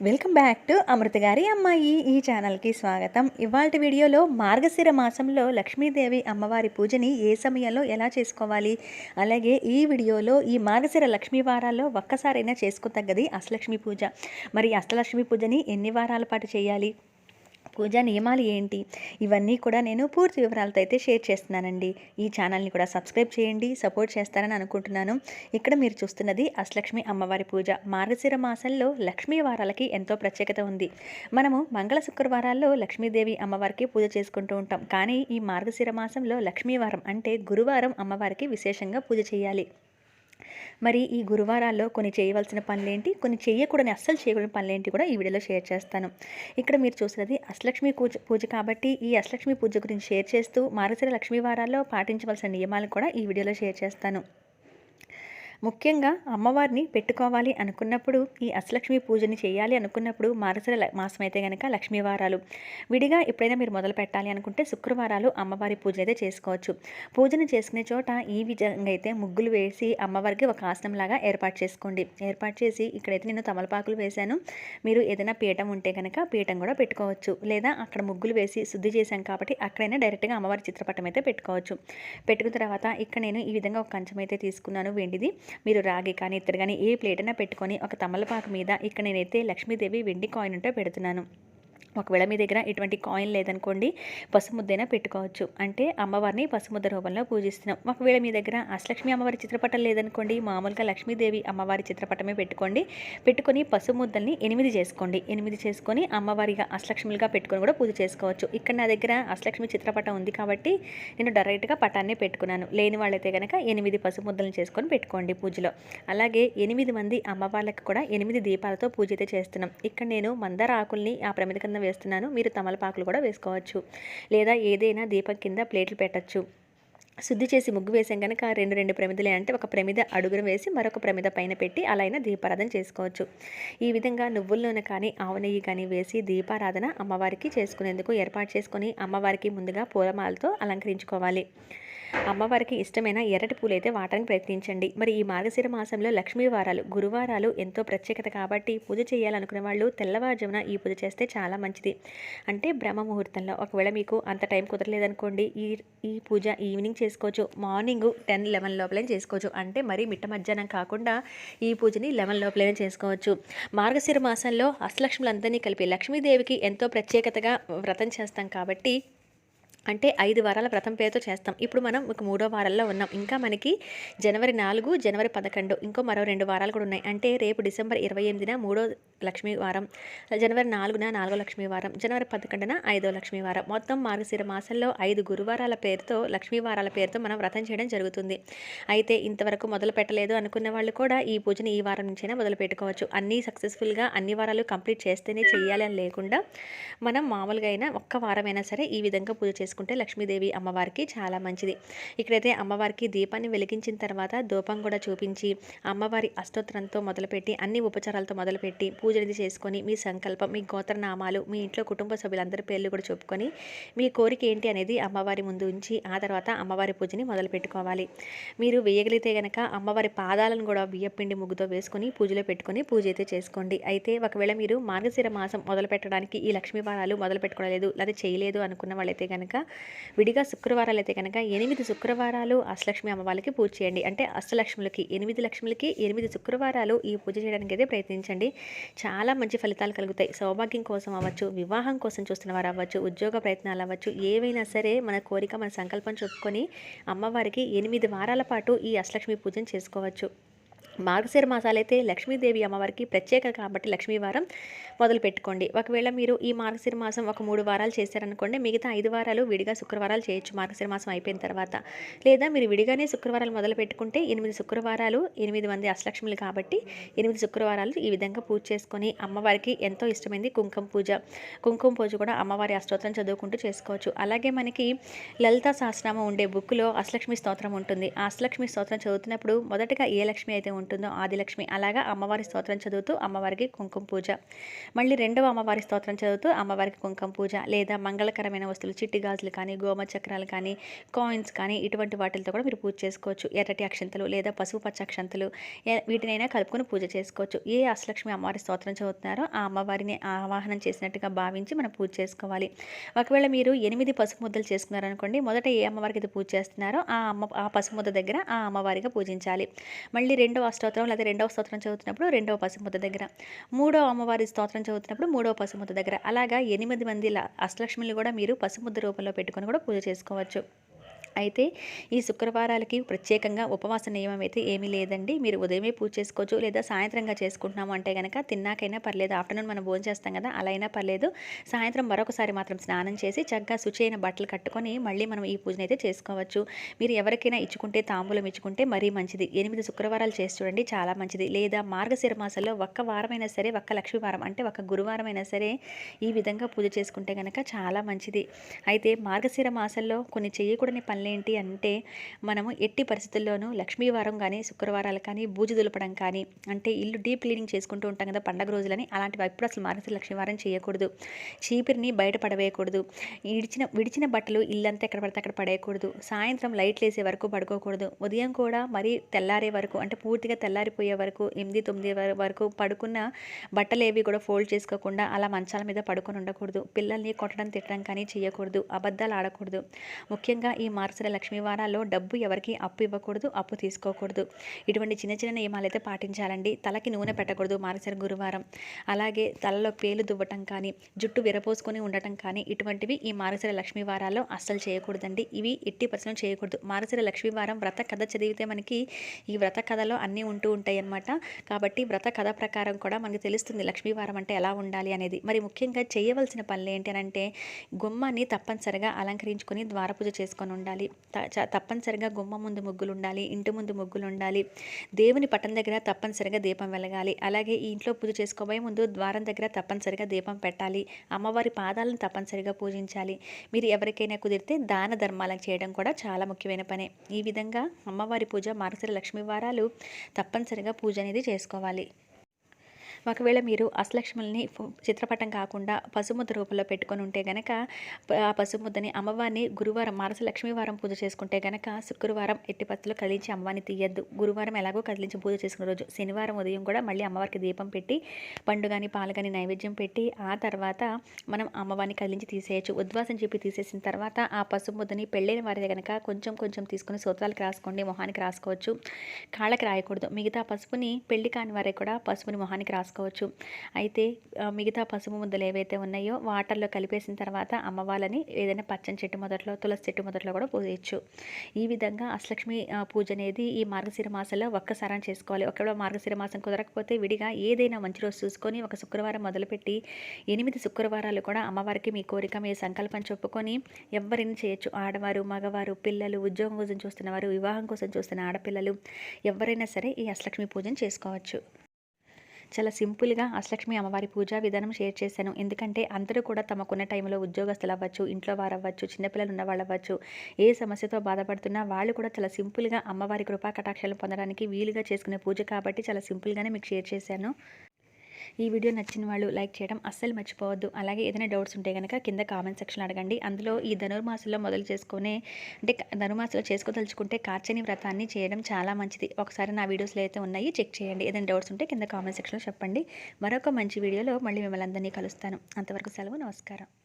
Welcome back to అమృత గారి అమ్మాయి. ఈ ఛానల్కి స్వాగతం. ఇవాళ వీడియోలో మార్గశిర మాసంలో లక్ష్మీదేవి అమ్మవారి పూజని ఏ సమయంలో ఎలా చేసుకోవాలి? అలాగే ఈ వీడియోలో ఈ మార్గశిర లక్ష్మీ వారాల్లో ఒక్కసారైనా చేసుకోతగ్గది అష్టలక్ష్మి పూజ. మరి అష్టలక్ష్మి పూజని ఎన్ని వారాల పాటు చేయాలి? పూజా నియమాలు ఏంటి? ఇవన్నీ కూడా నేను పూర్తి వివరాలతో అయితే షేర్ చేస్తున్నానండి. ఈ ఛానల్ని కూడా సబ్స్క్రైబ్ చేయండి సపోర్ట్ చేస్తారని అనుకుంటున్నాను. ఇక్కడ మీరు చూస్తున్నది అశ్లక్ష్మి అమ్మవారి పూజ. మార్గశిర మాసంలో లక్ష్మీ వారాలకి ఎంతో ప్రత్యేకత ఉంది. మనము మంగళ శుక్రవారాల్లో లక్ష్మీదేవి అమ్మవారికి పూజ చేసుకుంటూ ఉంటాం. కానీ ఈ మార్గశిర మాసంలో లక్ష్మీవారం అంటే గురువారం అమ్మవారికి విశేషంగా పూజ చేయాలి. మరి ఈ గురువారాల్లో కొన్ని చేయవలసిన పనులేంటి? కొన్ని చేయకూడని అస్సలు చేయకూడని పనులేంటి కూడా ఈ వీడియోలో షేర్ చేస్తాను. ఇక్కడ మీరు చూసినది అష్టలక్ష్మి పూజ పూజ కాబట్టి ఈ అష్టలక్ష్మి పూజ గురించి షేర్ చేస్తూ మారసిర లక్ష్మీ వారాల్లో పాటించవలసిన నియమాలు కూడా ఈ వీడియోలో షేర్ చేస్తాను. ముఖ్యంగా అమ్మవారిని పెట్టుకోవాలి అనుకున్నప్పుడు ఈ అష్టలక్ష్మి పూజని చేయాలి అనుకున్నప్పుడు మారసర మాసం అయితే కనుక లక్ష్మీ వారాలు. విడిగా ఎప్పుడైనా మీరు మొదలు పెట్టాలి అనుకుంటే శుక్రవారాలు అమ్మవారి పూజ అయితే చేసుకోవచ్చు. పూజను చేసుకునే చోట ఈ విధంగా అయితే ముగ్గులు వేసి అమ్మవారికి ఒక ఆసనంలాగా ఏర్పాటు చేసుకోండి. ఏర్పాటు చేసి ఇక్కడైతే నేను తమలపాకులు వేశాను. మీరు ఏదైనా పీఠం ఉంటే కనుక పీఠం కూడా పెట్టుకోవచ్చు. లేదా అక్కడ ముగ్గులు వేసి శుద్ధి చేశాం కాబట్టి అక్కడైనా డైరెక్ట్గా అమ్మవారి చిత్రపటం అయితే పెట్టుకోవచ్చు. పెట్టుకున్న తర్వాత ఇక్కడ నేను ఈ విధంగా ఒక కంచం అయితే తీసుకున్నాను వెండిది. మీరు రాగి కానీ ఇత్తడి కానీ ఏ ప్లేట్ అయినా పెట్టుకొని ఒక తమలపాకు మీద ఇక్కడ నేనైతే లక్ష్మీదేవి వెండి కాయిన్ ఉంటే పెడుతున్నాను. ఒకవేళ మీ దగ్గర ఎటువంటి కాయిన్ లేదనుకోండి పసుముద్దైనా పెట్టుకోవచ్చు. అంటే అమ్మవారిని పసుముద్ద రూపంలో పూజిస్తున్నాం. ఒకవేళ మీ దగ్గర అష్టలక్ష్మి అమ్మవారి చిత్రపటం లేదనుకోండి మామూలుగా లక్ష్మీదేవి అమ్మవారి చిత్రపటమే పెట్టుకోండి. పెట్టుకొని పసుముద్దల్ని ఎనిమిది చేసుకోండి. ఎనిమిది చేసుకొని అమ్మవారిగా అష్టలక్ష్మిలుగా పెట్టుకొని కూడా పూజ చేసుకోవచ్చు. ఇక్కడ నా దగ్గర అష్టలక్ష్మి చిత్రపటం ఉంది కాబట్టి నేను డైరెక్ట్గా పటాన్నే పెట్టుకున్నాను. లేని వాళ్ళైతే కనుక ఎనిమిది పసుముద్దలను చేసుకొని పెట్టుకోండి పూజలో. అలాగే ఎనిమిది మంది అమ్మవార్లకు కూడా ఎనిమిది దీపాలతో పూజ అయితే చేస్తున్నాం. ఇక్కడ నేను మందార ఆకుల్ని ఆ ప్రమిద కింద వేస్తున్నాను. మీరు తమలపాకులు కూడా వేసుకోవచ్చు. లేదా ఏదైనా దీపం కింద ప్లేట్లు పెట్టచ్చు. శుద్ధి చేసి ముగ్గు వేసాం కనుక రెండు రెండు ప్రమిదలే అంటే ఒక ప్రమిద అడుగును వేసి మరొక ప్రమిద పైన పెట్టి అలా అయినా దీపారాధన చేసుకోవచ్చు. ఈ విధంగా నువ్వుల నూనె కానీ ఆవు నెయ్యి కానీ వేసి దీపారాధన అమ్మవారికి చేసుకునేందుకు ఏర్పాటు చేసుకొని అమ్మవారికి ముందుగా పూలమాలతో అలంకరించుకోవాలి. అమ్మవారికి ఇష్టమైన ఎర్రటి పూలు అయితే ప్రయత్నించండి. మరి ఈ మార్గశిర మాసంలో లక్ష్మీ వారాలు గురువారాలు ఎంతో ప్రత్యేకత కాబట్టి పూజ చేయాలనుకునే వాళ్ళు తెల్లవారుజామున ఈ పూజ చేస్తే చాలా మంచిది. అంటే బ్రహ్మ ముహూర్తంలో ఒకవేళ మీకు అంత టైం కుదరలేదనుకోండి ఈ ఈ పూజ ఈవినింగ్ చేసుకోవచ్చు మార్నింగ్ టెన్ లెవెన్ లోపలనే చేసుకోవచ్చు. అంటే మరి మిట్ట మధ్యాహ్నం కాకుండా ఈ పూజని లెవెన్ లోపలనే చేసుకోవచ్చు. మార్గశిర మాసంలో అష్టలక్ష్ములందరినీ కలిపి లక్ష్మీదేవికి ఎంతో ప్రత్యేకతగా వ్రతం చేస్తాం కాబట్టి అంటే ఐదు వారాల వ్రతం పేరుతో చేస్తాం. ఇప్పుడు మనం ఒక మూడో వారాల్లో ఉన్నాం. ఇంకా మనకి జనవరి నాలుగు జనవరి పదకొండు ఇంకో మరో రెండు వారాలు కూడా ఉన్నాయి. అంటే రేపు డిసెంబర్ ఇరవై ఎనిమిదిన మూడో లక్ష్మీ వారం జనవరి నాలుగున నాలుగో లక్ష్మీవారం జనవరి పదకొండున ఐదో లక్ష్మీవారం. మొత్తం మార్గశిర మాసంలో ఐదు గురువారాల పేరుతో లక్ష్మీ వారాల పేరుతో మనం వ్రతం చేయడం జరుగుతుంది. అయితే ఇంతవరకు మొదలు పెట్టలేదు అనుకున్న వాళ్ళు కూడా ఈ పూజని ఈ వారం నుంచైనా మొదలు పెట్టుకోవచ్చు. అన్నీ సక్సెస్ఫుల్గా అన్ని వారాలు కంప్లీట్ చేస్తేనే చేయాలి అని లేకుండా మనం మామూలుగా అయినా ఒక్క వారమైనా సరే ఈ విధంగా పూజ చేసుకుంటే లక్ష్మీదేవి అమ్మవారికి చాలా మంచిది. ఇక్కడైతే అమ్మవారికి దీపాన్ని వెలిగించిన తర్వాత ధూపం కూడా చూపించి అమ్మవారి అష్టోత్తరంతో మొదలుపెట్టి అన్ని ఉపచారాలతో మొదలుపెట్టి పూజనిది చేసుకొని మీ సంకల్పం మీ గోత్రనామాలు మీ ఇంట్లో కుటుంబ సభ్యులందరి పేర్లు కూడా చెప్పుకొని మీ కోరిక ఏంటి అనేది అమ్మవారి ముందు ఉంచి ఆ తర్వాత అమ్మవారి పూజని మొదలు పెట్టుకోవాలి. మీరు వేయగలిగితే గనక అమ్మవారి పాదాలను కూడా బియ్యపిండి ముగ్గుతో వేసుకొని పూజలో పెట్టుకొని పూజ అయితే చేసుకోండి. అయితే ఒకవేళ మీరు మార్గశిర మాసం మొదలు పెట్టడానికి ఈ లక్ష్మీ వారాలు మొదలు పెట్టుకోలేదు లేదా చేయలేదు అనుకున్న వాళ్ళైతే కనుక విడిగా శుక్రవారాలు అయితే కనుక ఎనిమిది శుక్రవారాలు అష్టలక్ష్మి అమ్మవారికి పూజ చేయండి. అంటే అష్టలక్ష్ములకి ఎనిమిది లక్ష్ములకి ఎనిమిది శుక్రవారాలు ఈ పూజ చేయడానికి అయితే ప్రయత్నించండి. చాలా మంచి ఫలితాలు కలుగుతాయి. సౌభాగ్యం కోసం అవ్వచ్చు వివాహం కోసం చూస్తున్న వారు అవ్వచ్చు ఉద్యోగ ప్రయత్నాలు అవ్వచ్చు ఏవైనా సరే మన కోరిక మన సంకల్పం చెప్పుకొని అమ్మవారికి ఎనిమిది వారాల పాటు ఈ అష్టలక్ష్మి పూజను చేసుకోవచ్చు. మార్గశిర అయితే లక్ష్మీదేవి అమ్మవారికి ప్రత్యేక కాబట్టి లక్ష్మీవారం మొదలు పెట్టుకోండి ఒకవేళ మీరు ఈ మార్గశిర మాసం ఒక మూడు వారాలు చేశారనుకోండి మిగతా ఐదు వారాలు విడిగా శుక్రవారాలు చేయొచ్చు. మార్గశిర మాసం అయిపోయిన తర్వాత లేదా మీరు విడిగానే శుక్రవారాలు మొదలు పెట్టుకుంటే ఎనిమిది శుక్రవారాలు ఎనిమిది మంది అష్టలక్ష్ములు కాబట్టి ఎనిమిది శుక్రవారాలు ఈ విధంగా పూజ చేసుకొని అమ్మవారికి ఎంతో ఇష్టమైంది కుంకుమ పూజ. కుంకుమ పూజ కూడా అమ్మవారి అష్టోత్తరం చదువుకుంటూ చేసుకోవచ్చు. అలాగే మనకి లలిత సహస్రనామం ఉండే బుక్లో అష్టలక్ష్మి స్తోత్రం ఉంటుంది. ఆ అష్టలక్ష్మి స్తోత్రం చదువుతున్నప్పుడు మొదటగా ఏ లక్ష్మి అయితే ఉంటుందో ఆదిలక్ష్మి. అలాగా అమ్మవారి స్తోత్రం చదువుతూ అమ్మవారికి కుంకుమ పూజ. మళ్ళీ రెండవ అమ్మవారి స్తోత్రం చదువుతూ అమ్మవారికి కుంకుమ పూజ. లేదా మంగళకరమైన వస్తువులు చిట్టి గాజులు కానీ గోమ చక్రాలు కానీ కాయిన్స్ కానీ ఇటువంటి వాటితో కూడా మీరు పూజ చేసుకోవచ్చు. ఎర్రటి అక్షంతలు లేదా పసుపు పచ్చ అక్షంతలు వీటినైనా కలుపుకొని పూజ చేసుకోవచ్చు. ఏ అష్టలక్ష్మి అమ్మవారి స్తోత్రం చదువుతున్నారో ఆ అమ్మవారిని ఆవాహనం చేసినట్టుగా భావించి మనం పూజ చేసుకోవాలి. ఒకవేళ మీరు ఎనిమిది పసుపు ముద్దలు చేసుకున్నారనుకోండి మొదట ఏ అమ్మవారికి అయితే పూజ చేస్తున్నారో ఆ అమ్మ ఆ పసుపు ముద్ద దగ్గర ఆ అమ్మవారిగా పూజించాలి. మళ్ళీ రెండవ స్తోత్రం లేదా రెండవ స్తోత్రం చదువుతున్నప్పుడు రెండవ పశుముద్ద దగ్గర మూడవ అమ్మవారి స్తోత్రం చదువుతున్నప్పుడు మూడవ పసుపు దగ్గర. అలాగా ఎనిమిది మంది ల- కూడా మీరు పసుపు ముద్ద రూపంలో పెట్టుకొని కూడా పూజ చేసుకోవచ్చు. అయితే ఈ శుక్రవారాలకి ప్రత్యేకంగా ఉపవాస నియమం అయితే ఏమీ లేదండి. మీరు ఉదయమే పూజ చేసుకోవచ్చు లేదా సాయంత్రంగా చేసుకుంటున్నాము అంటే కనుక తిన్నాకైనా పర్లేదు ఆఫ్టర్నూన్ మనం భోజనం చేస్తాం కదా అలా అయినా పర్లేదు. సాయంత్రం మరొకసారి మాత్రం స్నానం చేసి చక్కగా శుచైన బట్టలు కట్టుకొని మళ్ళీ మనం ఈ పూజను అయితే చేసుకోవచ్చు. మీరు ఎవరికైనా ఇచ్చుకుంటే తాంబూలం ఇచ్చుకుంటే మరీ మంచిది. ఎనిమిది శుక్రవారాలు చేసి చూడండి చాలా మంచిది. లేదా మార్గశిర మాసంలో ఒక్క వారమైనా సరే ఒక్క లక్ష్మీ వారం అంటే ఒక గురువారం అయినా సరే ఈ విధంగా పూజ చేసుకుంటే కనుక చాలా మంచిది. అయితే మార్గశిర మాసంలో కొన్ని చేయకూడని పనులేంటి అంటే మనము ఎట్టి పరిస్థితుల్లోనూ లక్ష్మీవారం కానీ శుక్రవారాలు కానీ బూజు దులపడం కానీ అంటే ఇల్లు డీప్ క్లీనింగ్ చేసుకుంటూ ఉంటాం కదా పండగ రోజులని అలాంటివి ఎప్పుడు అసలు మార్గశిర లక్ష్మీవారం చేయకూడదు. చీపిరిని బయట పడవేయకూడదు. విడిచిన విడిచిన బట్టలు ఇల్లంతా ఎక్కడ పడితే అక్కడ పడేయకూడదు. సాయంత్రం లైట్లు వేసే వరకు పడుకోకూడదు. ఉదయం కూడా మరీ తెల్లారే వరకు అంటే పూర్తిగా తెల్లారిపోయే వరకు ఎనిమిది తొమ్మిది వరకు పడుకున్న బట్టలు ఏవి కూడా ఫోల్డ్ చేసుకోకుండా అలా మంచాల మీద పడుకొని ఉండకూడదు. పిల్లల్ని కొట్టడం తిట్టడం కానీ చేయకూడదు. అబద్ధాలు ఆడకూడదు. ముఖ్యంగా ఈ వరుసల లక్ష్మీ వారాల్లో డబ్బు ఎవరికి అప్పు ఇవ్వకూడదు అప్పు తీసుకోకూడదు. ఇటువంటి చిన్న చిన్న నియమాలు అయితే పాటించాలండి. తలకి నూనె పెట్టకూడదు మార్గశిర గురువారం. అలాగే తలలో పేలు దువ్వటం కానీ జుట్టు విరపోసుకొని ఉండటం కానీ ఇటువంటివి ఈ మార్గశిర లక్ష్మీ వారాల్లో అస్సలు చేయకూడదండి. ఇవి ఎట్టి పరిశ్రమ చేయకూడదు. మార్గశిర లక్ష్మీ వారం వ్రత కథ చదివితే మనకి ఈ వ్రత కథలో అన్నీ ఉంటూ ఉంటాయి అన్నమాట కాబట్టి వ్రత కథ ప్రకారం కూడా మనకి తెలుస్తుంది లక్ష్మీవారం అంటే ఎలా ఉండాలి అనేది. మరి ముఖ్యంగా చేయవలసిన పనులు ఏంటి అంటే గుమ్మాన్ని తప్పనిసరిగా అలంకరించుకొని ద్వారపూజ చేసుకొని ఉండాలి. త- చ- తప్పనిసరిగా గుమ్మ ముందు ముగ్గులు ఉండాలి ఇంటి ముందు ముగ్గులు ఉండాలి దేవుని పట్టం దగ్గర తప్పనిసరిగా దీపం వెలగాలి. అలాగే ఈ ఇంట్లో పూజ చేసుకోబోయే ముందు ద్వారం దగ్గర తప్పనిసరిగా దీపం పెట్టాలి. అమ్మవారి పాదాలను తప్పనిసరిగా పూజించాలి. మీరు ఎవరికైనా కుదిరితే దాన ధర్మాలకు చేయడం కూడా చాలా ముఖ్యమైన పనే. ఈ విధంగా అమ్మవారి పూజ మార్గశిర లక్ష్మీ వారాలు తప్పనిసరిగా పూజ అనేది చేసుకోవాలి. ఒకవేళ మీరు అష్టలక్ష్ముల్ని చిత్రపటం కాకుండా పసుముద్ద రూపంలో పెట్టుకొని ఉంటే గనక ఆ పసుముద్దని అమ్మవారిని గురువారం మారస లక్ష్మీవారం పూజ చేసుకుంటే గనక శుక్రవారం ఎట్టిపత్తులు కదిలించి అమ్మవారిని తీయద్దు. గురువారం ఎలాగో కదిలించి పూజ చేసుకున్న రోజు శనివారం ఉదయం కూడా మళ్ళీ అమ్మవారికి దీపం పెట్టి పండు కానీ పాలు కానీ నైవేద్యం పెట్టి ఆ తర్వాత మనం అమ్మవారిని కదిలించి తీసేయచ్చు. ఉద్వాసం చెప్పి తీసేసిన తర్వాత ఆ పసుముద్దని పెళ్ళైన వారి కనుక కొంచెం కొంచెం తీసుకుని సూత్రాలకు రాసుకోండి మొహానికి రాసుకోవచ్చు. కాళ్ళకి రాయకూడదు. మిగతా పసుపుని పెళ్ళి కాని వారే కూడా పసుపుని మొహానికి రాసుకోవచ్చు అయితే మిగతా పసుపు ముద్దలు ఏవైతే ఉన్నాయో వాటర్లో కలిపేసిన తర్వాత అమ్మవాళ్ళని ఏదైనా పచ్చని చెట్టు మొదట్లో తులసి చెట్టు మొదట్లో కూడా పూజేయచ్చు ఈ విధంగా అష్టలక్ష్మి పూజ అనేది ఈ మార్గశిర మాసంలో ఒక్కసారి చేసుకోవాలి. ఒకవేళ మార్గశిర మాసం కుదరకపోతే విడిగా ఏదైనా మంచి రోజు చూసుకొని ఒక శుక్రవారం మొదలుపెట్టి ఎనిమిది శుక్రవారాలు కూడా అమ్మవారికి మీ కోరిక మీ సంకల్పం చెప్పుకొని ఎవరిని చేయొచ్చు? ఆడవారు మగవారు పిల్లలు ఉద్యోగం కోసం చూస్తున్నవారు వివాహం కోసం చూస్తున్న ఆడపిల్లలు ఎవరైనా సరే ఈ అష్టలక్ష్మి పూజను చేసుకోవచ్చు. చాలా సింపుల్గా అష్టలక్ష్మి అమ్మవారి పూజా విధానం షేర్ చేశాను. ఎందుకంటే అందరూ కూడా తమకున్న టైంలో ఉద్యోగస్తులు అవ్వచ్చు ఇంట్లో వారు అవ్వచ్చు చిన్నపిల్లలు ఉన్న వాళ్ళు అవ్వచ్చు ఏ సమస్యతో బాధపడుతున్నా వాళ్ళు కూడా చాలా సింపుల్గా అమ్మవారి కృపా కటాక్షాలు పొందడానికి వీలుగా చేసుకునే పూజ కాబట్టి చాలా సింపుల్గానే మీకు షేర్ చేశాను. ఈ వీడియో నచ్చిన వాళ్ళు లైక్ చేయడం అస్సలు మర్చిపోవద్దు. అలాగే ఏదైనా డౌట్స్ ఉంటే కనుక కింద కామెంట్ సెక్షన్లో అడగండి. అందులో ఈ ధనుర్మాసంలో మొదలు చేసుకునే అంటే ధనుర్మాసంలో చేసుకోదలుచుకుంటే కార్చని వ్రతాన్ని చేయడం చాలా మంచిది. ఒకసారి నా వీడియోస్లో అయితే ఉన్నాయి చెక్ చేయండి. ఏదైనా డౌట్స్ ఉంటే కింద కామెంట్ సెక్షన్లో చెప్పండి. మరొక మంచి వీడియోలో మళ్ళీ మిమ్మల్ని అందరినీ కలుస్తాను. అంతవరకు సెలవు నమస్కారం.